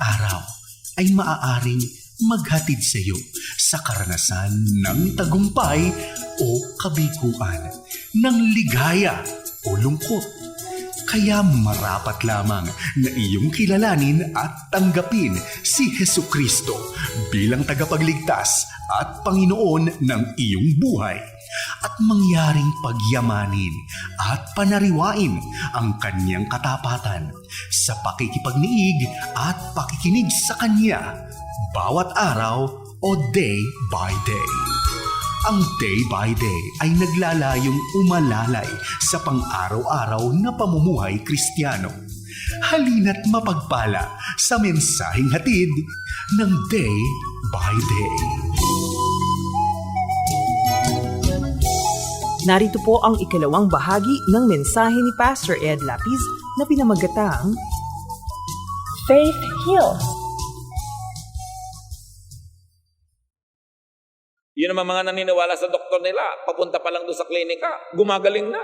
araw ay maaaring maghatid sa iyo sa karanasan ng tagumpay o kabiguan, ng ligaya o lungkot. Kaya marapat lamang na iyong kilalanin at tanggapin si Heso Kristo bilang tagapagligtas at Panginoon ng iyong buhay at mangyaring pagyamanin at panariwain ang kanyang katapatan sa pakikipagniig at pakikinig sa kanya bawat araw o day by day. Ang day by day ay naglalayong umalalay sa pang-araw-araw na pamumuhay kristyano. Halina't mapagpala sa mensaheng hatid ng day by day. Narito po ang ikalawang bahagi ng mensahe ni Pastor Ed Lapis na pinamagatang Faith heals. Yun naman mga naniniwala sa doktor nila, papunta pa lang doon sa klinika, gumagaling na.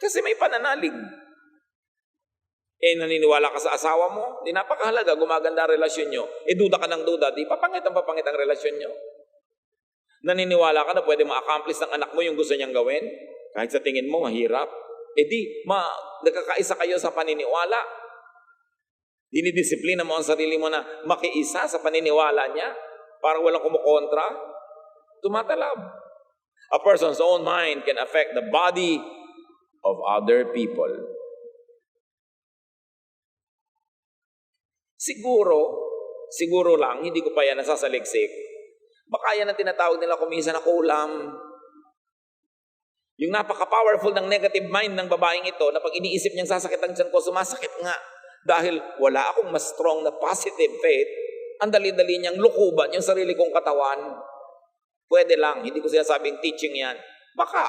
Kasi may pananalig. Eh, naniniwala ka sa asawa mo, di napakahalaga, gumaganda ang relasyon nyo. Eh, duda ka ng duda, di papangit ang papangit ang relasyon nyo. Naniniwala ka na pwede ma-accomplish ng anak mo yung gusto niyang gawin, kahit sa tingin mo, mahirap. Eh di, ma, nagkakaisa kayo sa paniniwala. Dinidisiplina mo ang sarili mo na makiisa sa paniniwala niya para walang kumukontra. Tumatalab. A person's own mind can affect the body of other people. Siguro, siguro lang, hindi ko pa yan nasasaliksik. Baka yan ang tinatawag nila kuminsan na kulam. Yung napaka-powerful ng negative mind ng babaeng ito na pag iniisip niyang sasakit ang tiyan ko, sumasakit nga. Dahil wala akong mas strong na positive faith, ang dali-dali niyang lukuban yung sarili kong katawan. Pwede lang, hindi ko sinasabing teaching yan. Baka.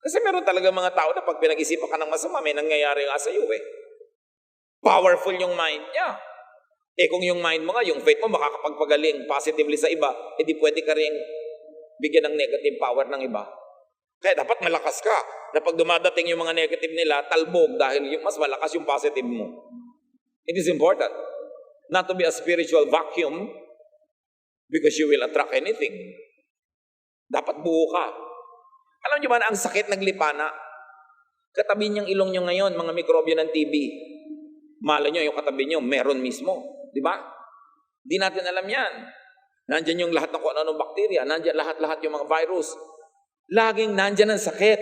Kasi meron talaga mga tao na pag pinag-isipan ka ng masama, may nangyayari nga sa iyo eh. Powerful yung mind niya. Eh kung yung mind mo nga, yung faith mo makakapagpagaling positively sa iba, edi pwede ka rin bigyan ng negative power ng iba. Kaya dapat malakas ka. Na pag dumadating yung mga negative nila, talbog dahil yung mas malakas yung positive mo. It is important not to be a spiritual vacuum because you will attract anything. Dapat buo ka. Alam niyo ba na ang sakit naglipana? Katabi niyang ilong niyo ngayon, mga mikrobyo ng TB. Mala niyo yung katabi niyo, meron mismo. Di ba? Di natin alam yan. Nandyan yung lahat ng kung ano bakterya, nandyan lahat-lahat yung mga virus. Laging nandyan ang sakit.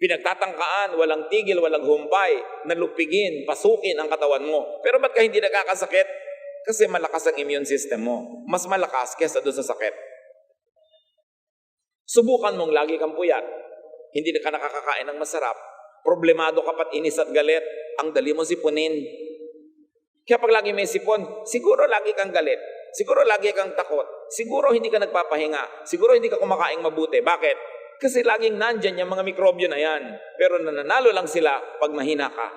Pinagtatangkaan, walang tigil, walang humpay, nalupigin, pasukin ang katawan mo. Pero ba't ka hindi nagkakasakit? Kasi malakas ang immune system mo. Mas malakas kesa doon sa sakit. Subukan mong lagi kang puyat. Hindi ka nakakakain ng masarap. Problemado ka pat inis at galit. Ang dali mo sipunin. Kaya pag lagi may sipon, siguro lagi kang galit. Siguro lagi kang takot. Siguro hindi ka nagpapahinga. Siguro hindi ka kumakain mabuti. Bakit? Kasi laging nandyan yung mga mikrobyo na yan. Pero nananalo lang sila pag mahina ka.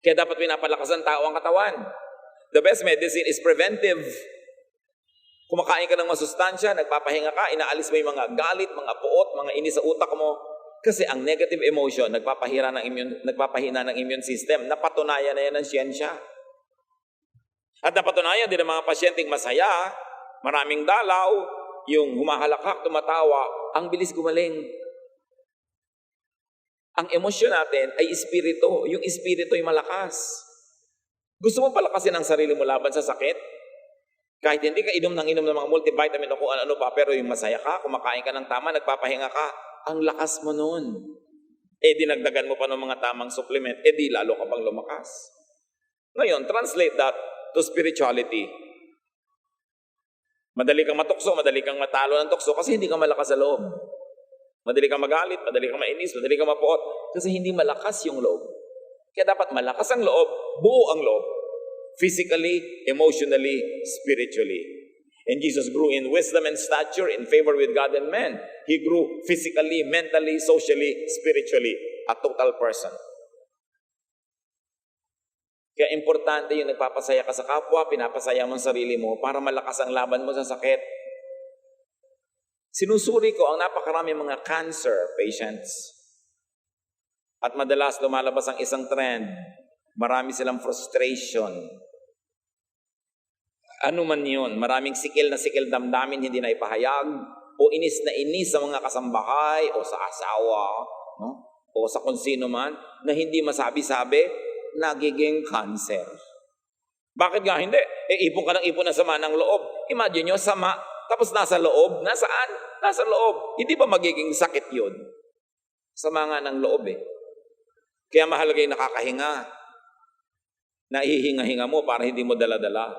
Kaya dapat pinapalakas ng tao ang katawan. The best medicine is preventive. Kumakain ka ng masustansya, nagpapahinga ka, inaalis mo yung mga galit, mga puot, mga inis sa utak mo. Kasi ang negative emotion, nagpapahira ng immune, nagpapahina ng immune system. Napatunayan na yan ng siyensya. At napatunayan din ng mga pasyenteng masaya, maraming dalaw, yung humahalakak, tumatawa, ang bilis gumaling. Ang emosyon natin ay espiritu. Yung espiritu ay malakas. Gusto mo palakasin ang sarili mo laban sa sakit? Kahit hindi ka inom ng inom ng mga multivitamin o kung ano-ano pa, pero yung masaya ka, kumakain ka ng tama, nagpapahinga ka, ang lakas mo nun. Eh dinagdagan mo pa ng mga tamang supplement, eh di lalo ka pang lumakas. Ngayon, translate that to spirituality. Madali kang matukso, madali kang matalo ng tukso kasi hindi ka malakas sa loob. Madali kang magalit, madali kang mainis, madali kang mapuot kasi hindi malakas yung loob. Kaya dapat malakas ang loob, buo ang loob. Physically, emotionally, spiritually. And Jesus grew in wisdom and stature, in favor with God and men. He grew physically, mentally, socially, spiritually. A total person. Kaya importante yung nagpapasaya ka sa kapwa, pinapasaya mo ang sarili mo para malakas ang laban mo sa sakit. Sinusuri ko ang napakarami mga cancer patients. At madalas lumalabas ang isang trend. Marami silang frustration. Ano man yun, maraming sikil na sikil damdamin hindi na ipahayag, o inis na inis sa mga kasambahay, o sa asawa, no? o sa kung man, na hindi masabi-sabi, nagiging cancer. Bakit nga hindi? Eh, ipon ka ng ipon na sama ng loob. Imagine nyo, sama, tapos nasa loob. Nasaan? Nasa loob. Hindi ba magiging sakit yun? Sama nga ng loob eh. Kaya mahalaga yung nakakahinga. Naihinga-hinga mo para hindi mo dala-dala.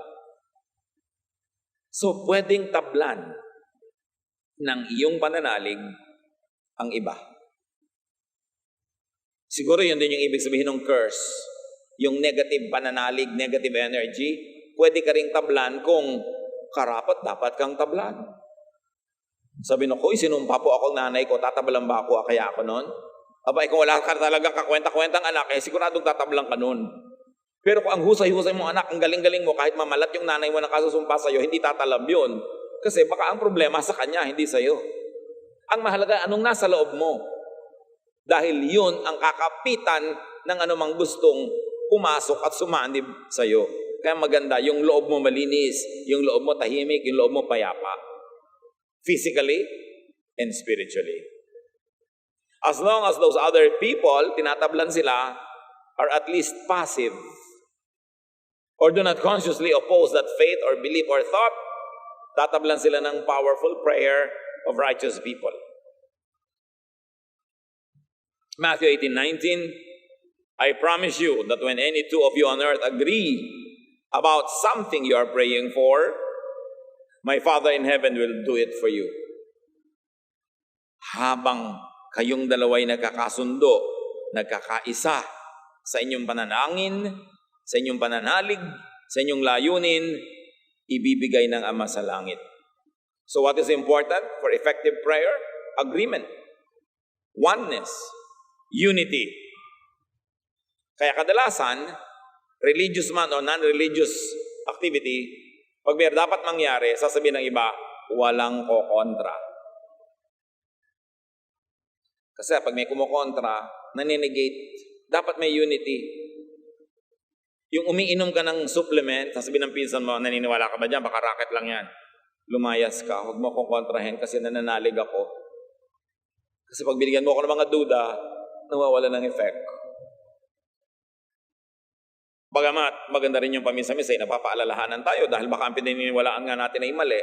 So, pwedeng tablan ng iyong pananalig ang iba. Siguro yun din yung ibig sabihin ng curse. Yung negative pananalig, negative energy, pwede ka ring tablan kung karapat dapat kang tablan. Sabi na ko, sinumpa po ako nanay ko, tatablan ba ako kaya ako nun? Aba, kung wala ka talagang kakwenta-kwentang anak, eh siguradong tatablan ka nun. Pero kung ang husay-husay mo anak, ang galing-galing mo, kahit mamalat yung nanay mo na kasusumpa sa'yo, hindi tatalab yun. Kasi baka ang problema sa kanya, hindi sa'yo. Ang mahalaga, anong nasa loob mo? Dahil yun ang kakapitan ng anumang gustong pumasok at sumanib sa'yo. Kaya maganda, yung loob mo malinis, yung loob mo tahimik, yung loob mo payapa. Physically and spiritually. As long as those other people, tinatablan sila, are at least passive or do not consciously oppose that faith or belief or thought, tatablan sila ng powerful prayer of righteous people. Matthew 18, 19, I promise you that when any two of you on earth agree about something you are praying for, my Father in heaven will do it for you. Habang kayong dalaway nagkakasundo, nagkakaisa sa inyong pananangin, sa inyong pananalig, sa inyong layunin, ibibigay ng Ama sa langit. So what is important for effective prayer? Agreement. Oneness. Unity. Kaya kadalasan, religious man o non-religious activity, pag may dapat mangyari, sasabihin ng iba, walang kokontra. Kasi pag may kumukontra, naninegate. Dapat may unity. Yung umiinom ka ng supplement, sasabihin ng pinsan mo, naniniwala ka ba dyan? Baka racket lang yan. Lumayas ka, huwag mo akong kontrahin kasi nananalig ako. Kasi pag binigyan mo ako ng mga duda, nawawala ng effect. Bagamat maganda rin yung paminsan-minsan, napapaalalahanan tayo dahil baka ang pinaniniwalaan nga natin ay mali.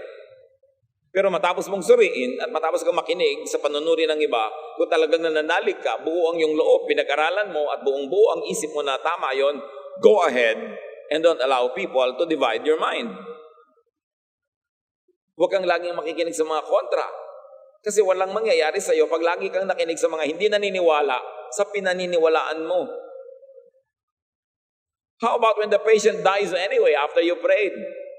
Pero matapos mong suriin at matapos kang makinig sa panunuri ng iba, kung talagang nananalig ka, buo ang iyong loob, pinag-aralan mo at buong buo ang isip mo na tama yon, go ahead and don't allow people to divide your mind. Huwag kang laging makikinig sa mga kontra. Kasi walang mangyayari sa iyo pag lagi kang nakinig sa mga hindi naniniwala sa pinaniniwalaan mo. How about when the patient dies anyway after you prayed?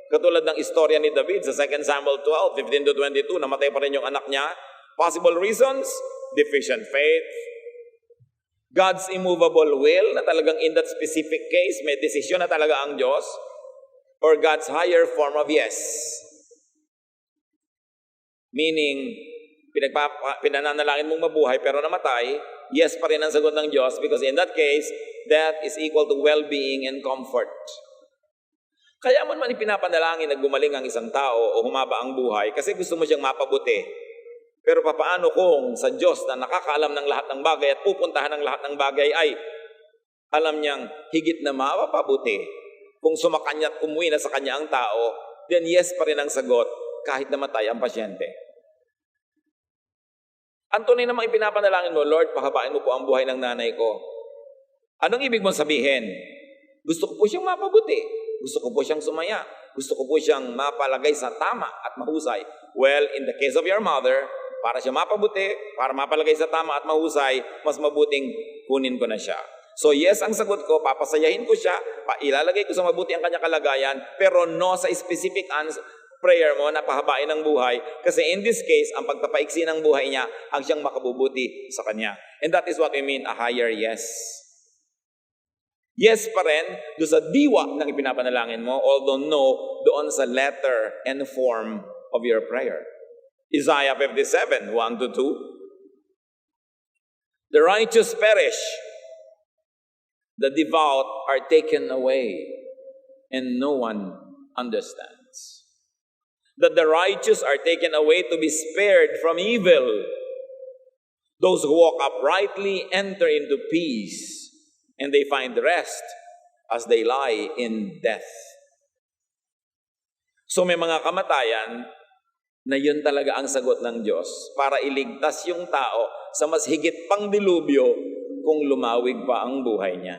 Katulad ng istorya ni David sa 2 Samuel 12, 15 to 22, namatay pa rin yung anak niya. Possible reasons? Deficient faith. God's immovable will na talagang in that specific case, may desisyon na talaga ang Diyos. Or God's higher form of yes. Meaning, pinagpapa, mong mabuhay pero namatay, yes pa rin ang sagot ng Diyos because in that case, death is equal to well-being and comfort. Kaya mo naman ipinapanalangin na gumaling ang isang tao o humaba ang buhay kasi gusto mo siyang mapabuti. Pero papaano kung sa Diyos na nakakaalam ng lahat ng bagay at pupuntahan ng lahat ng bagay ay alam niyang higit na mapapabuti kung sumakanya at umuwi na sa kanya ang tao, then yes pa rin ang sagot kahit namatay ang pasyente. Ang tunay namang ipinapanalangin mo, Lord, pahabain mo po ang buhay ng nanay ko. Anong ibig mong sabihin? Gusto ko po siyang mapabuti. Gusto ko po siyang sumaya. Gusto ko po siyang mapalagay sa tama at mahusay. Well, in the case of your mother, para siya mapabuti, para mapalagay sa tama at mahusay, mas mabuting kunin ko na siya. So yes, ang sagot ko, papasayahin ko siya, ilalagay ko sa mabuti ang kanyang kalagayan, pero no sa specific ans prayer mo na pahabain ang buhay. Kasi in this case, ang pagpapaiksi ng buhay niya ang siyang makabubuti sa kanya. And that is what we mean, a higher yes. Yes pa rin doon sa diwa ng ipinapanalangin mo, although no doon sa letter and form of your prayer. Isaiah 57, 1 to 2. The righteous perish The devout are taken away, and no one understands. That the righteous are taken away to be spared from evil. Those who walk uprightly enter into peace, and they find rest as they lie in death. So may mga kamatayan na yun talaga ang sagot ng Diyos para iligtas yung tao sa mas higit pang dilubyo kung lumawig pa ang buhay niya.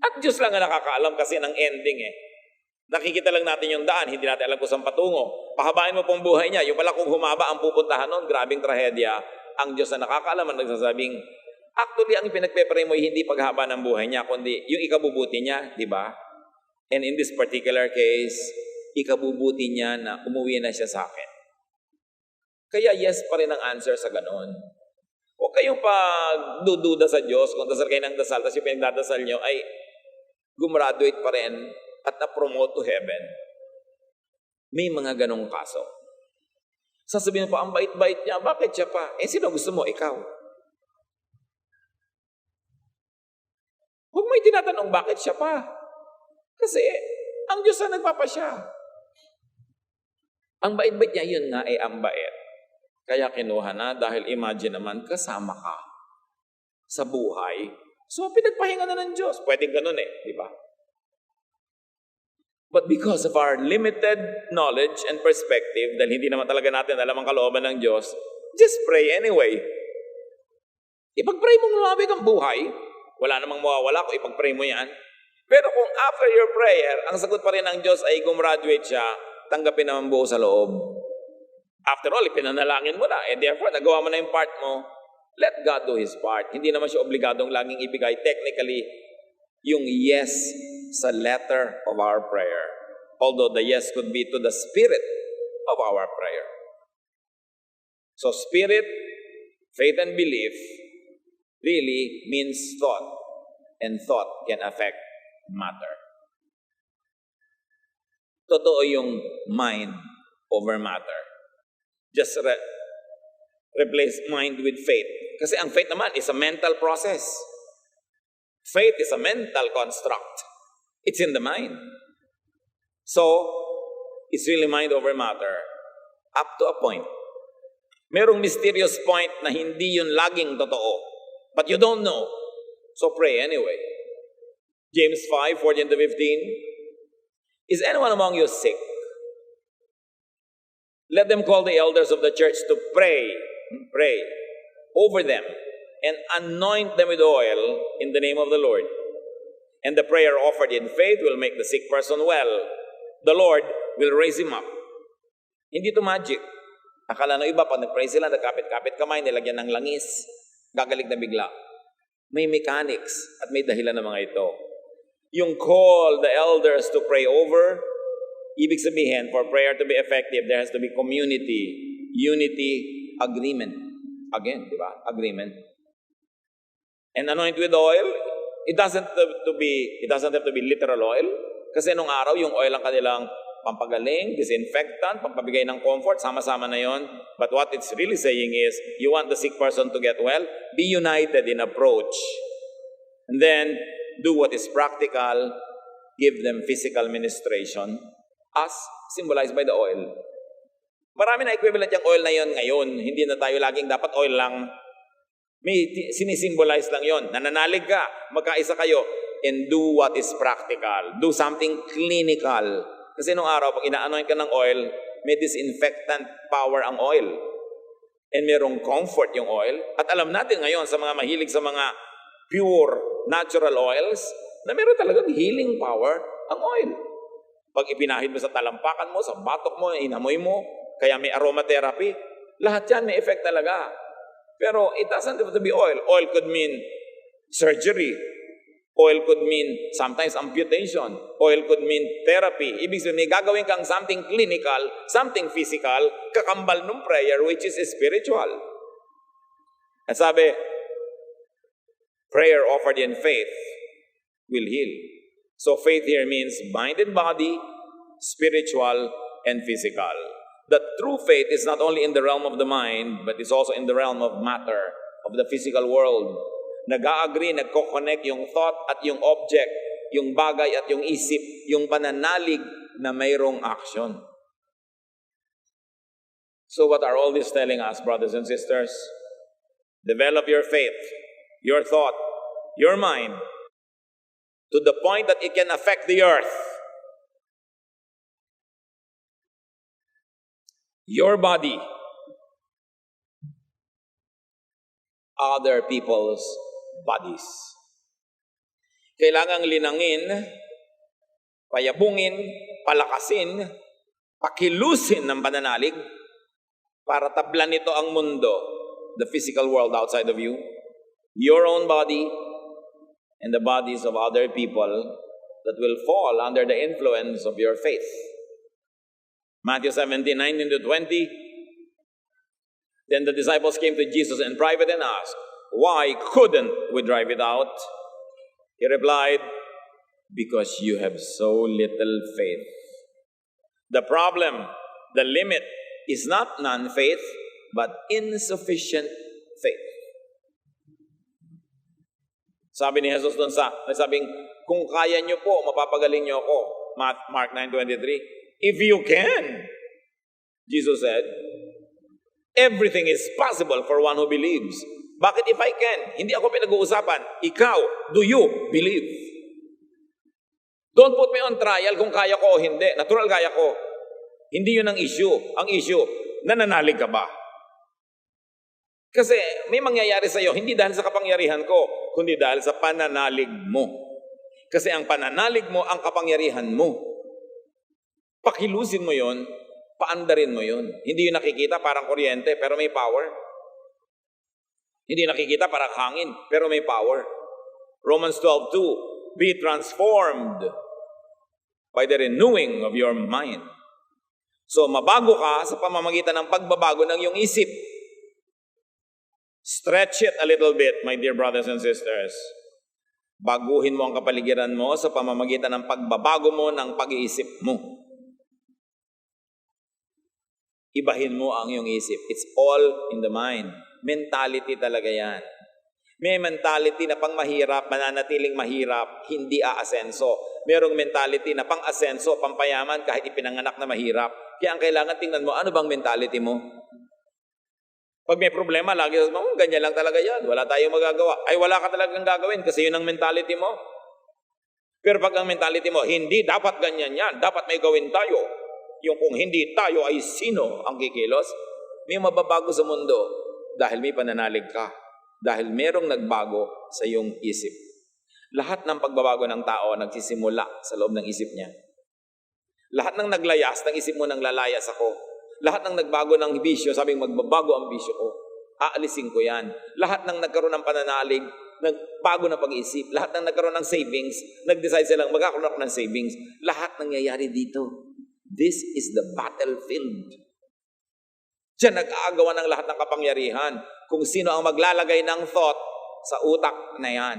At Diyos lang ang nakakaalam kasi ng ending eh. Nakikita lang natin yung daan, hindi natin alam kung saan patungo. Pahabain mo pong buhay niya. Yung pala kung humaba ang pupuntahan nun, grabing trahedya. Ang Diyos na nakakaalam ang nagsasabing, actually, ang pinagpepray mo hindi paghaba ng buhay niya, kundi yung ikabubuti niya, di ba? And in this particular case, ikabubuti niya na umuwi na siya sa akin. Kaya yes pa rin ang answer sa ganon. Huwag kayong pagdududa sa Diyos kung dasal kayo ng dasal, tapos yung pinagdadasal nyo ay gumraduate pa rin at na-promote to heaven. May mga ganong kaso. Sasabihin pa, ang bait-bait niya, bakit siya pa? Eh, sino gusto mo? Ikaw. Huwag mo tinatanong, bakit siya pa? Kasi, ang Diyos na nagpapasya. Ang bait-bait niya, yun nga ay ang bait. Kaya kinuha na dahil imagine naman, kasama ka sa buhay. So, pinagpahinga na ng Diyos. Pwedeng ganun eh, di ba? But because of our limited knowledge and perspective, dahil hindi naman talaga natin alam ang kalooban ng Diyos, just pray anyway. Ipag-pray mo lumabig ang buhay, wala namang mawawala kung ipag-pray mo yan. Pero kung after your prayer, ang sagot pa rin ng Diyos ay gumraduate siya, tanggapin naman buo sa loob. After all, ipinanalangin mo na. And therefore, nagawa mo na yung part mo. Let God do His part. Hindi naman siya obligadong laging ibigay technically yung yes sa letter of our prayer. Although the yes could be to the spirit of our prayer. So spirit, faith and belief really means thought. And thought can affect matter. Totoo yung mind over matter. Just re- replace mind with faith. Kasi ang faith naman is a mental process. Faith is a mental construct. It's in the mind. So, it's really mind over matter up to a point. Merong mysterious point na hindi yun laging totoo. But you don't know. So pray anyway. James 5, 14 to 15. Is anyone among you sick? Let them call the elders of the church to pray, hmm, pray over them and anoint them with oil in the name of the Lord. And the prayer offered in faith will make the sick person well. The Lord will raise him up. Hindi to magic. Akala iba, pag nag-pray sila, nagkapit-kapit kamay, nilagyan ng langis, gagaling na bigla. May mechanics at may dahilan ng mga ito. Yung call the elders to pray over, ibig sabihin, for prayer to be effective, there has to be community, unity, agreement. Again, di ba? Agreement. And anoint with oil, it doesn't have to be it doesn't have to be literal oil kasi nung araw yung oil ang kanilang pampagaling, disinfectant, pampabigay ng comfort, sama-sama na yon. But what it's really saying is, you want the sick person to get well, be united in approach. And then, do what is practical, give them physical ministration as symbolized by the oil. Marami na equivalent yung oil na yon ngayon. Hindi na tayo laging dapat oil lang. May sinisimbolize lang yon. Nananalig ka, magkaisa kayo, and do what is practical. Do something clinical. Kasi nung araw, pag ina-anoint ka ng oil, may disinfectant power ang oil. And merong comfort yung oil. At alam natin ngayon sa mga mahilig sa mga pure natural oils, na meron talagang healing power ang oil. Pag ipinahid mo sa talampakan mo, sa batok mo, inamoy mo, kaya may aromatherapy, lahat yan may effect talaga. Pero it doesn't have to be oil. Oil could mean surgery. Oil could mean sometimes amputation. Oil could mean therapy. Ibig sabihin, may gagawin kang something clinical, something physical, kakambal ng prayer which is spiritual. At sabi, prayer offered in faith will heal. So faith here means mind and body, spiritual and physical. The true faith is not only in the realm of the mind, but is also in the realm of matter, of the physical world. Nag-agree, nagko-connect yung thought at yung object, yung bagay at yung isip, yung pananalig na mayroong action. So what are all this telling us, brothers and sisters? Develop your faith, your thought, your mind to the point that it can affect the earth. Your body, other people's bodies. Kailangang linangin, payabungin, palakasin, pakilusin ng pananalig para tablan nito ang mundo, the physical world outside of you, your own body, and the bodies of other people that will fall under the influence of your faith. Matthew 17, 19 to 20. Then the disciples came to Jesus in private and asked, Why couldn't we drive it out? He replied, Because you have so little faith. The problem, the limit, is not non faith, but insufficient faith. Sabi ni Jesus doon sa, sabing, kung kaya nyo po, mapapagaling nyo ako. Ma- Mark 9.23. If you can, Jesus said, everything is possible for one who believes. Bakit if I can? Hindi ako pinag-uusapan. Ikaw, do you believe? Don't put me on trial kung kaya ko o hindi. Natural kaya ko. Hindi yun ang issue. Ang issue, nananalig ka ba? Kasi may mangyayari sa iyo, hindi dahil sa kapangyarihan ko, kundi dahil sa pananalig mo. Kasi ang pananalig mo, ang kapangyarihan mo. Pakilusin mo yon, paandarin mo yon. Hindi yun nakikita parang kuryente, pero may power. Hindi nakikita parang hangin, pero may power. Romans 12.2 Be transformed by the renewing of your mind. So, mabago ka sa pamamagitan ng pagbabago ng iyong isip. Stretch it a little bit, my dear brothers and sisters. Baguhin mo ang kapaligiran mo sa pamamagitan ng pagbabago mo ng pag-iisip mo. Ibahin mo ang iyong isip. It's all in the mind. Mentality talaga yan. May mentality na pang mahirap, mananatiling mahirap, hindi aasenso. Merong mentality na pang asenso, pampayaman kahit ipinanganak na mahirap. Kaya ang kailangan tingnan mo, ano bang mentality mo? Pag may problema, lagi sa mo, "Hmm, ganyan lang talaga yan. Wala tayong magagawa. Ay, wala ka talagang gagawin kasi yun ang mentality mo. Pero pag ang mentality mo, hindi, dapat ganyan yan. Dapat may gawin tayo. Yung kung hindi tayo ay sino ang kikilos, may mababago sa mundo dahil may pananalig ka. Dahil merong nagbago sa iyong isip. Lahat ng pagbabago ng tao nagsisimula sa loob ng isip niya. Lahat ng naglayas ng isip mo nang lalayas ako. Lahat ng nagbago ng bisyo, sabing magbabago ang bisyo ko. Aalisin ko yan. Lahat ng nagkaroon ng pananalig, nagbago ng pag-iisip. Lahat ng nagkaroon ng savings, nag-decide silang magkakaroon ako ng savings. Lahat nangyayari dito. This is the battlefield. Diyan nag-aagawa ng lahat ng kapangyarihan kung sino ang maglalagay ng thought sa utak na yan.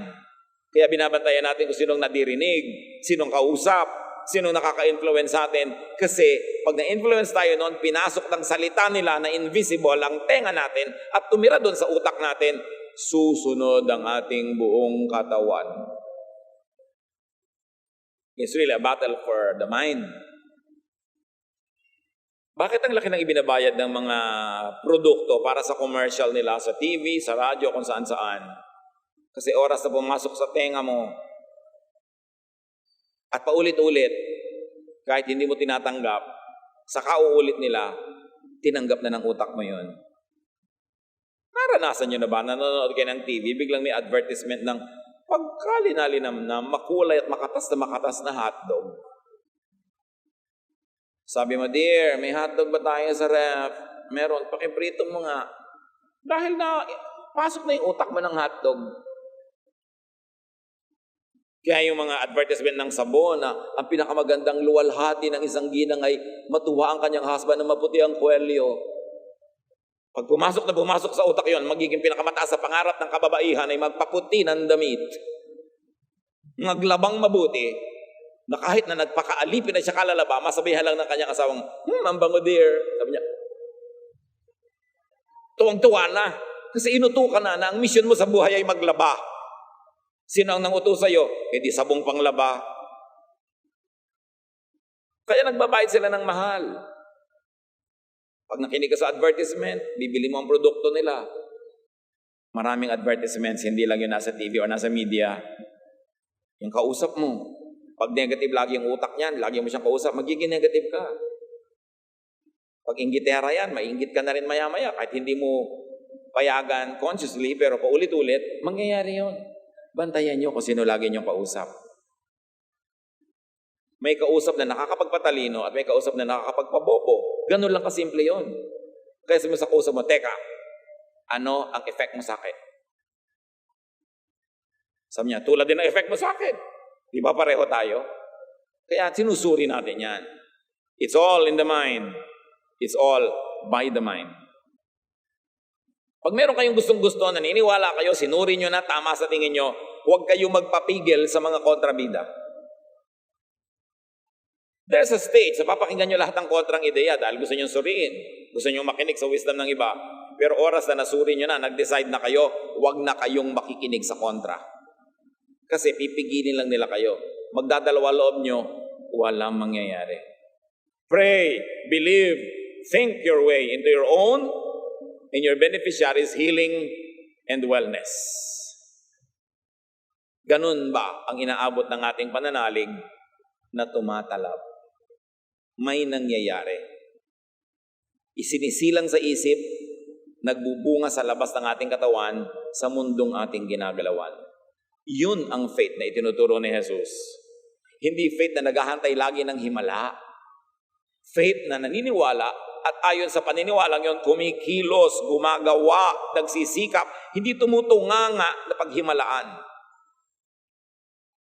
Kaya binabantayan natin kung sinong nadirinig, sinong kausap, sinong nakaka-influence sa atin. Kasi pag na-influence tayo noon, pinasok ng salita nila na invisible ang tenga natin at tumira doon sa utak natin, susunod ang ating buong katawan. It's really a battle for the mind. Bakit ang laki ng ibinabayad ng mga produkto para sa commercial nila sa TV, sa radyo, kung saan-saan? Kasi oras na pumasok sa tenga mo at paulit-ulit, kahit hindi mo tinatanggap, sa kauulit nila, tinanggap na ng utak mo yon. Naranasan nyo na ba? Nanonood kayo ng TV, biglang may advertisement ng pagkalinalinam na makulay at makatas na makatas na hotdog. Sabi mo, dear, may hotdog ba tayo sa ref? Meron, pakiprito mo nga. Dahil na, pasok na yung utak mo ng hotdog. Kaya yung mga advertisement ng sabon na ang pinakamagandang luwalhati ng isang ginang ay matuwa ang kanyang husband na maputi ang kwelyo. Pag pumasok na pumasok sa utak yon, magiging pinakamataas sa pangarap ng kababaihan ay magpaputi ng damit. Naglabang mabuti, na kahit na nagpakaalipin na siya kalalaba, masabihan lang ng kanyang asawang, hmm, ang bango dear. Sabi niya, tuwang-tuwa na. Kasi inutukan na na ang mission mo sa buhay ay maglaba. Sino ang nanguto sa'yo? E di sabong panglaba. Kaya nagbabayad sila ng mahal. Pag nakinig ka sa advertisement, bibili mo ang produkto nila. Maraming advertisements, hindi lang yun nasa TV o nasa media. Yung kausap mo. Pag negative lagi yung utak niyan, lagi mo siyang kausap, magiging negative ka. Pag inggitera yan, mainggit ka na rin maya-maya. Kahit hindi mo payagan consciously, pero paulit-ulit, mangyayari yon. Bantayan nyo kung sino lagi nyo kausap. May kausap na nakakapagpatalino at may kausap na nakakapagpabobo. Ganun lang kasimple yon. Kaya mo sa kausap mo, Teka, ano ang effect mo sa akin? Sabi niya, tulad din ang effect mo sa akin. Di ba pareho tayo? Kaya sinusuri natin yan. It's all in the mind. It's all by the mind. Pag meron kayong gustong-gusto, naniniwala kayo, sinuri nyo na, tama sa tingin nyo, huwag kayong magpapigil sa mga kontrabida. There's a stage sa papakinggan nyo lahat ng kontrang ideya dahil gusto nyo suriin. Gusto nyo makinig sa wisdom ng iba. Pero oras na nasuri nyo na, nag-decide na kayo, huwag na kayong makikinig sa kontra. Kasi pipigilin lang nila kayo. Magdadalawa loob nyo, walang mangyayari. Pray, believe, think your way into your own and your beneficiaries healing and wellness. Ganun ba ang inaabot ng ating pananalig na tumatalab? May nangyayari. Isinisilang sa isip, nagbubunga sa labas ng ating katawan sa mundong ating ginagalawan. Yun ang faith na itinuturo ni Jesus. Hindi faith na naghahantay lagi ng himala. Faith na naniniwala at ayon sa paniniwalang yon, kumikilos, gumagawa, nagsisikap, hindi tumutunganga na paghimalaan.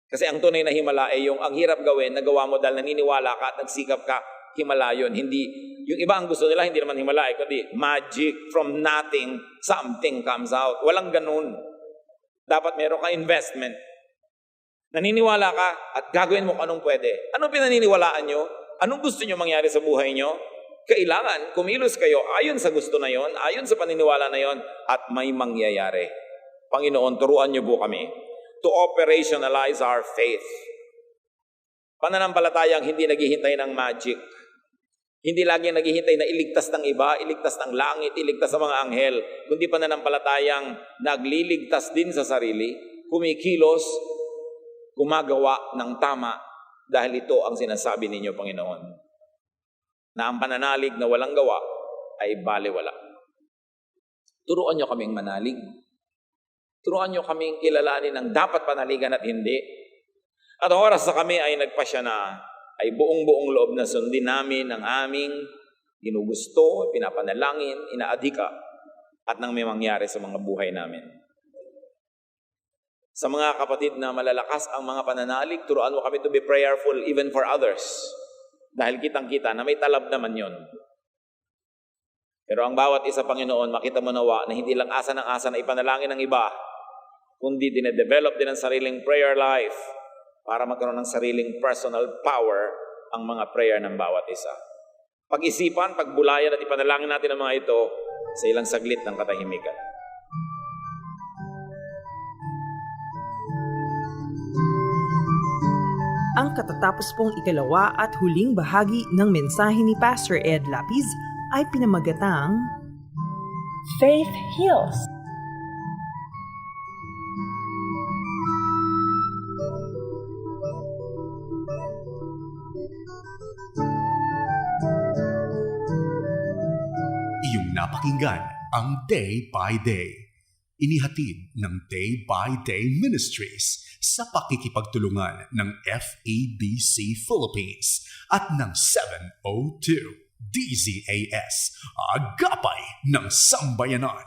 Kasi ang tunay na himala ay yung ang hirap gawin, nagawa mo dahil naniniwala ka at nagsikap ka, himala yun. Hindi, yung iba ang gusto nila, hindi naman himala, eh, kundi magic, from nothing, something comes out. Walang ganun. Dapat meron ka investment. Naniniwala ka at gagawin mo kung anong pwede. Anong pinaniniwalaan nyo? Anong gusto nyo mangyari sa buhay nyo? Kailangan kumilos kayo ayon sa gusto na yon, ayon sa paniniwala na yon, at may mangyayari. Panginoon, turuan niyo po kami to operationalize our faith. Pananampalatayang hindi naghihintay ng magic. Hindi lagi naghihintay na iligtas ng iba, iligtas ng langit, iligtas ng mga anghel, kundi pananampalatayang nagliligtas din sa sarili, kumikilos, gumagawa ng tama dahil ito ang sinasabi ninyo, Panginoon. Na ang pananalig na walang gawa ay baliwala. Turuan nyo kaming manalig. Turuan nyo kaming kilalanin ng dapat panaligan at hindi. At oras na kami ay nagpasya na ay buong-buong loob na sundin namin ang aming ginugusto, pinapanalangin, inaadhika at nang may mangyari sa mga buhay namin. Sa mga kapatid na malalakas ang mga pananalig, turuan mo kami to be prayerful even for others. Dahil kitang-kita na may talab naman yon. Pero ang bawat isa, Panginoon, makita mo nawa na hindi lang asa ng asa na ipanalangin ng iba, kundi dinedevelop din ang sariling prayer life para magkaroon ng sariling personal power ang mga prayer ng bawat isa. Pag-isipan, pagbulayan at ipanalangin natin ang mga ito sa ilang saglit ng katahimikan. Ang katatapos pong ikalawa at huling bahagi ng mensahe ni Pastor Ed Lapiz ay pinamagatang Faith heals. Iyong napakinggan ang Day by Day. Inihatid ng Day by Day Ministries sa pakikipagtulungan ng FEBC Philippines at ng 702 DZAS, Agapay ng Sambayanan.